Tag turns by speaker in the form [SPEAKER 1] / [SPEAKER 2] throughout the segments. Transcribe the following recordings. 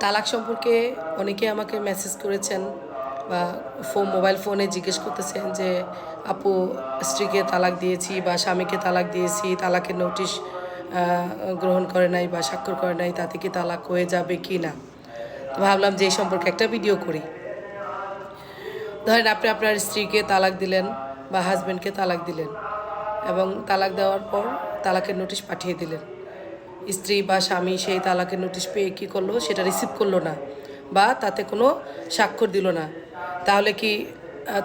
[SPEAKER 1] তালাক সম্পর্কে অনেকে আমাকে মেসেজ করেছেন বা ফোন মোবাইল ফোনে জিজ্ঞেস করতেছেন যে, আপু, স্ত্রীকে তালাক দিয়েছি বা স্বামীকে তালাক দিয়েছি, তালাকের নোটিশ গ্রহণ করে নাই বা স্বাক্ষর করে নাই, তাতে কি তালাক হয়ে যাবে কি না? তো ভাবলাম যে এই সম্পর্কে একটা ভিডিও করি। ধরেন আপনি আপনার স্ত্রীকে তালাক দিলেন বা হাজব্যান্ডকে তালাক দিলেন এবং তালাক দেওয়ার পর তালাকের নোটিশ পাঠিয়ে দিলেন। স্ত্রী বা স্বামী সেই তালাকের নোটিশ পেয়ে কী করল? সেটা রিসিভ করল না বা তাতে কোনো স্বাক্ষর দিল না। তাহলে কি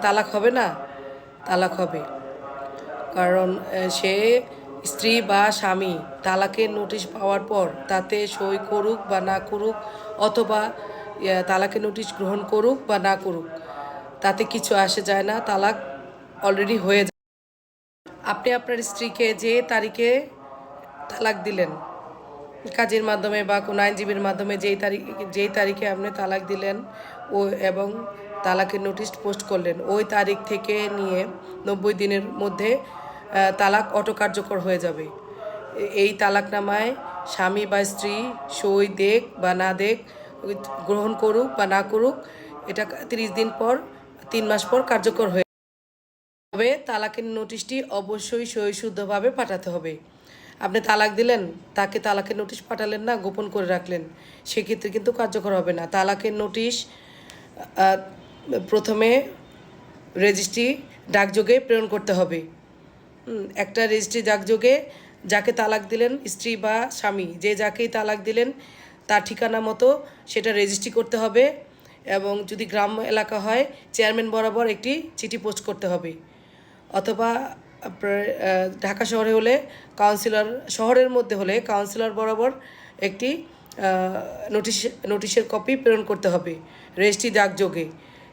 [SPEAKER 1] তালাক হবে না? তালাক হবে। কারণ সে স্ত্রী বা স্বামী তালাকের নোটিশ পাওয়ার পর তাতে সই করুক বা না করুক, অথবা তালাকের নোটিশ গ্রহণ করুক বা না করুক, তাতে কিছু আসে যায় না, তালাক অলরেডি হয়ে যায়। আপনি আপনার স্ত্রীকে যে তারিখে তালাক দিলেন কাজের মাধ্যমে বা কোনো আইনজীবীর মাধ্যমে যেই তারিখ, যেই তারিখে আপনি তালাক দিলেন, ও এবং তালাকের নোটিশ পোস্ট করলেন, ওই তারিখ থেকে নিয়ে নব্বই দিনের মধ্যে তালাক অটো কার্যকর হয়ে যাবে। এই তালাকনামায় স্বামী বা স্ত্রী সই দেখ বা না দেখ, গ্রহণ করুক বা না করুক, এটা তিরিশ দিন পর, তিন মাস পর কার্যকর হয়ে তবে তালাকের নোটিশটি অবশ্যই সই শুদ্ধভাবে পাঠাতে হবে। আপনি তালাক দিলেন, তাকে তালাকের নোটিশ পাঠালেন না, গোপন করে রাখলেন। সেক্ষেত্রে কিন্তু কার্যকর হবে না। তালাকের নোটিশ প্রথমে রেজিস্ট্রি ডাকযোগে প্রেরণ করতে হবে। একটা রেজিস্ট্রি ডাকযোগে যাকে তালাক দিলেন, স্ত্রী বা স্বামী, যে যাকেই তালাক দিলেন, তার ঠিকানা মতো সেটা রেজিস্ট্রি করতে হবে এবং যদি গ্রাম এলাকা হয়, চেয়ারম্যান বরাবর একটি চিঠি পোস্ট করতে হবে। অথবা আপনার ঢাকা শহরে হলে কাউন্সিলর, শহরের মধ্যে হলে কাউন্সিলর বরাবর একটি নোটিশ, নোটিশের কপি প্রেরণ করতে হবে, রেজিস্ট্রি ডাকযোগে।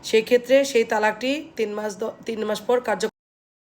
[SPEAKER 1] সেই ক্ষেত্রে সেই তালাকটি তিন মাস তিন মাস পর কার্য